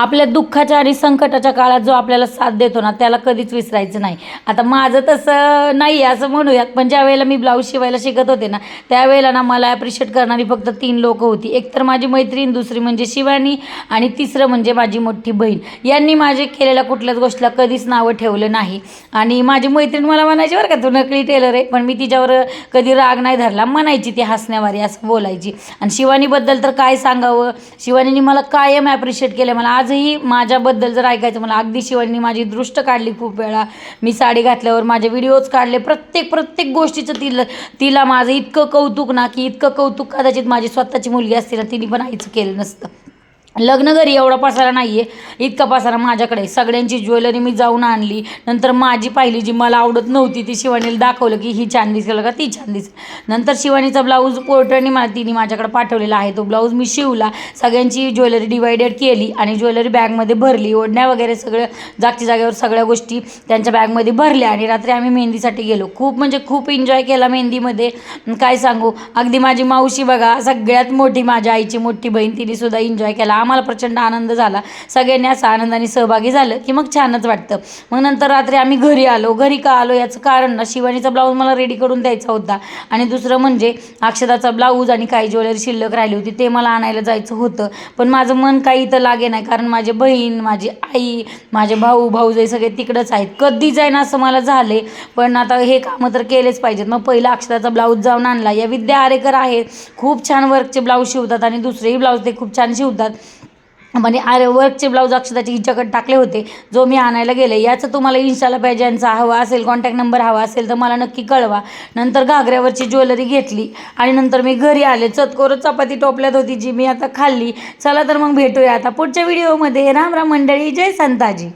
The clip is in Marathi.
आपल्या दुःखाच्या आणि संकटाच्या काळात जो आपल्याला साथ देतो ना त्याला कधीच विसरायचं नाही. आता माझं तसं नाही आहे असं म्हणूयात. पण ज्या वेळेला मी ब्लाऊज शिवायला शिकत होते ना त्यावेळेला ना मला ॲप्रिशिएट करणारी फक्त तीन लोकं होती. एक तर माझी मैत्रीण दुसरी म्हणजे शिवानी आणि तिसरं म्हणजे माझी मोठी बहीण. यांनी माझे केलेल्या कुठल्याच गोष्टीला कधीच नावं ठेवलं नाही. आणि माझी मैत्रीण मला म्हणायची बरं का तू नकली टेलर आहे. पण मी तिच्यावर कधी राग नाही धरला. म्हणायची ती हसण्यावारी असं बोलायची. आणि शिवानीबद्दल तर काय सांगावं? शिवानीने मला कायम ॲप्रिशिएट केलं मला आज आजही माझ्याबद्दल जर ऐकायचं मला अगदी शिवांनी माझी दृष्ट काढली खूप वेळा. मी साडी घातल्यावर माझे व्हिडिओज काढले प्रत्येक प्रत्येक गोष्टीचं तिला तिला माझं इतकं कौतुक ना की इतकं कौतुक कदाचित माझी स्वतःची मुलगी असते ना तिने पण आईचं केलं नसतं. लग्न घरी एवढा पसारा नाही आहे इतका पसारा माझ्याकडे सगळ्यांची ज्वेलरी मी जाऊन आणली नंतर माझी पाहिली जी मला आवडत नव्हती ती शिवानीला दाखवलं की ही छान दिसेल का ती छान दिसेल नंतर शिवानीचा ब्लाऊज पोर्टरने मला तिने माझ्याकडे पाठवलेला आहे. तो ब्लाऊज मी शिवला सगळ्यांची ज्वेलरी डिवायडेड केली आणि ज्वेलरी बॅगमध्ये भरली ओढण्या वगैरे सगळं जागच्या जागेवर सगळ्या गोष्टी त्यांच्या बॅगमध्ये भरल्या आणि रात्री आम्ही मेहंदीसाठी गेलो. खूप म्हणजे खूप एन्जॉय केला मेहंदीमध्ये. काय सांगू अगदी माझी मावशी बघा सगळ्यात मोठी माझ्या आईची मोठी बहीण तिने सुद्धा एन्जॉय केला. आम्हाला प्रचंड आनंद झाला. सगळ्यांनी असं आनंदाने सहभागी झालं की मग छानच वाटतं. मग नंतर रात्री आम्ही घरी आलो. घरी का आलो याचं कारण ना शिवानीचा ब्लाऊज मला रेडी करून द्यायचा होता. आणि दुसरं म्हणजे अक्षताचा ब्लाऊज आणि काही ज्वेलरी शिल्लक राहिली होती ते मला आणायला जायचं होतं. पण माझं मन काही इथं लागे नाही कारण माझी बहीण माझी आई माझे भाऊ भाऊजाई सगळे तिकडंच आहेत. कधी जाईन असं मला झाले पण आता हे कामं तर केलेच पाहिजेत. मग पहिला अक्षताचा ब्लाऊज जाऊन आणला. या विद्या आरेकर आहेत. खूप छान वर्कचे ब्लाऊज शिवतात आणि दुसरेही ब्लाऊज ते खूप छान शिवतात. म्हणे आरे वर्कचे ब्लाऊज अक्षताची हिच्याकडे टाकले होते. जो मी आणायला गेले याचं तुम्हाला इन्स्टाला पाहिजे यांचा हवा असेल कॉन्टॅक्ट नंबर हवा असेल तर मला नक्की कळवा. नंतर घागऱ्यावरची ज्वेलरी घेतली आणि नंतर मी घरी आले. चतकोर चपाती टोपल्यात होती जी मी आता खाल्ली. चला तर मग भेटूया आता पुढच्या व्हिडिओमध्ये राम राम मंडळी जय संताजी.